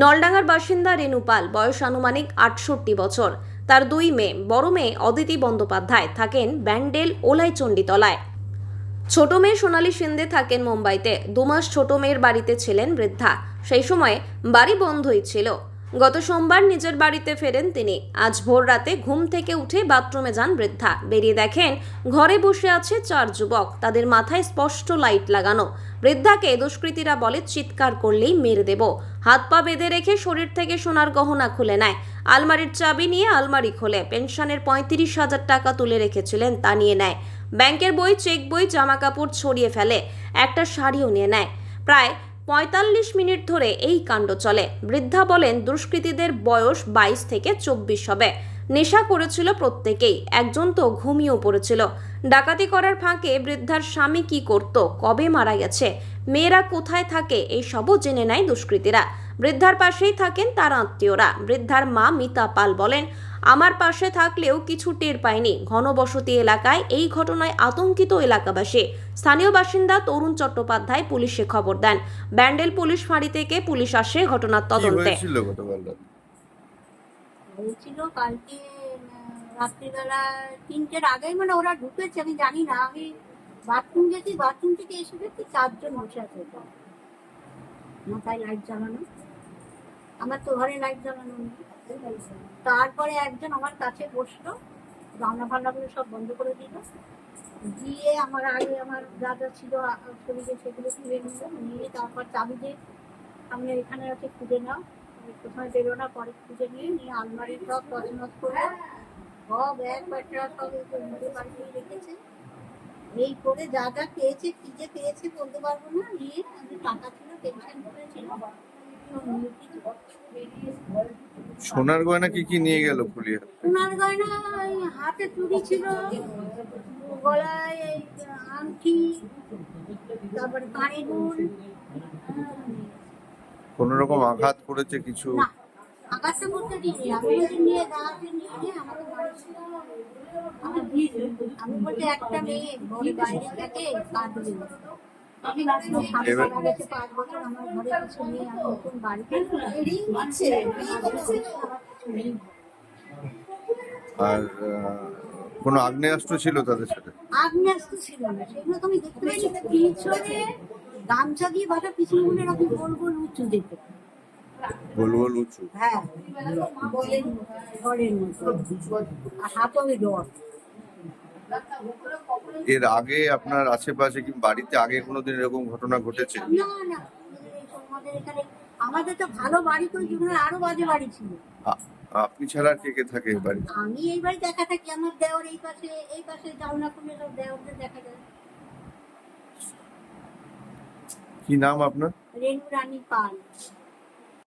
নলডাঙ্গার বাসিন্দা রেণু পাল, বয়স আনুমানিক আটষট্টি বছর। তার দুই মেয়ে, বড় মেয়ে অদিতি বন্দ্যোপাধ্যায় থাকেন ব্যান্ডেল ওলাই চণ্ডীতলায় ছোট মেয়ে সোনালি সিন্দে থাকেন মুম্বাইতে। দুমাস ছোট মেয়ের বাড়িতে ছিলেন বৃদ্ধা। সেই সময়ে বাড়ি বন্ধই ছিল। গত সোমবার নিজের বাড়িতে ফেরেন তিনি। আজ ভোর রাতে ঘুম থেকে উঠে বাথরুমে যান বৃদ্ধা। বেরিয়ে দেখেন, ঘরে বসে আছে চার যুবক। তাদের মাথায় স্পষ্ট লাইট লাগানো। বৃদ্ধাকে দুষ্কৃতীরা বলে, চিৎকার করলেই মেরে দেব। হাত পা বেঁধে রেখে শরীর থেকে সোনার গহনা খুলে নেয়। আলমারির চাবি নিয়ে আলমারি খোলে। পেনশনের পঁয়ত্রিশ হাজার টাকা তুলে রেখেছিলেন, তা নিয়ে নেয়। ব্যাংকের বই, চেক বই জামা কাপড় ছড়িয়ে ফেলে। একটা শাড়িও নিয়ে নেয়। প্রায় পঁয়তাল্লিশ মিনিট ধরে এই কাণ্ড চলে। বৃদ্ধা বলেন, দুষ্কৃতীদের বয়স বাইশ থেকে চব্বিশ হবে। নেশা করেছিল প্রত্যেকেই, একজন তো ঘুমিয়েও পড়েছিল। ডাকাতি করার ফাঁকে বৃদ্ধার স্বামী কি করত, কবে মারা গেছে, মেয়েরা কোথায় থাকে, এই সবও জেনে নেয় দুষ্কৃতীরা। বৃদ্ধার পাশেই থাকেন তার আত্মীয়রা। বৃদ্ধার মা মিতা পাল বলেন আমার পাশে থাকলেও কিছু টের পায়নি ঘনবসতি এলাকায় এই ঘটনায় আতঙ্কিত এলাকাবাসী। স্থানীয় বাসিন্দা তরুণ চট্টোপাধ্যায় পুলিশে খবর দেন। ব্যান্ডেল পুলিশ ফাঁড়ি থেকে পুলিশ আসে ঘটনার তদন্তে। হয়েছিল কালকে রাত্রিবেলা তিনটের আগে মানে ওরা ঢুকেছে আমি জানি না আমি বাথরুম গেছি বাথরুম থেকে এসে দেখি চারজন বসে আছে মাথায় লাইট জ্বালানো। আমার তো ঘরে লাইট জ্বালানো নেই তারপরে একজন আমার কাছে বসল, রান্না ফান্নাগুলো সব বন্ধ করে দিল। দিয়ে আমার আগে আমার যা যা ছিল শরীরে সেগুলো তুলে নিল, নিয়ে তারপর চাবি দিয়ে আমি এখানে আছে, খুঁজে নাও। কোথায় বেরো না, পরে খুঁজে নিয়ে নিয়ে আলমারি সব তছনছ করে, সব এক প্যাটরা সব মুড়ে পাঠিয়ে রেখেছে। এই করে যা যা পেয়েছে, কি যে পেয়েছে বলতে পারব না। নিয়ে টাকা ছিল পেনশন করেছিল। সোনার গয়না কি কি নিয়ে গেল খুলিয়ে? সোনার গয়না হাতে চুড়ি ছিল গলায় আংটি তারপরে কানে দুল কোন রকম আঘাত করেছে কিছু? না করতে দিইনি আমি বলছি নিয়ে দাঁড়াতে নিয়ে নিয়ে আমাকে বাড়ি ছিল। আমি দিয়েছি একটা মেয়ে বাইরে থাকে কাঁদবে। আর কোনো আগ্নেয়াস্ত্র ছিল তাদের সাথে? আগ্নেয়াস্ত্র ছিল না সেগুলো তো আমি দেখতে পাইনি পিছনে গামছা দিয়ে বাটা পিছনে মনে এরকম গোল গোল উঁচু দেখতে গোল গোল উঁচু? হ্যাঁ বলেন ঘরের মতো। ডর। এর আগে আপনার আশেপাশে কি বাড়িতে আগে কোনোদিন এরকম ঘটনা ঘটেছে? না না আমাদের এখানে আমাদের তো ভালো বাড়ি তো জীবনের আরও বাজে বাড়ি ছিল। আপনি ছাড়া কে কে থাকে এই বাড়িতে? আমি এই বাড়ি দেখা থাকি আমার দেওয়ার এই পাশে এই পাশে জানলা খুলে সব দেওয়ারদের দেখা যায়। কি নাম আপনার? রেণু রানী পাল।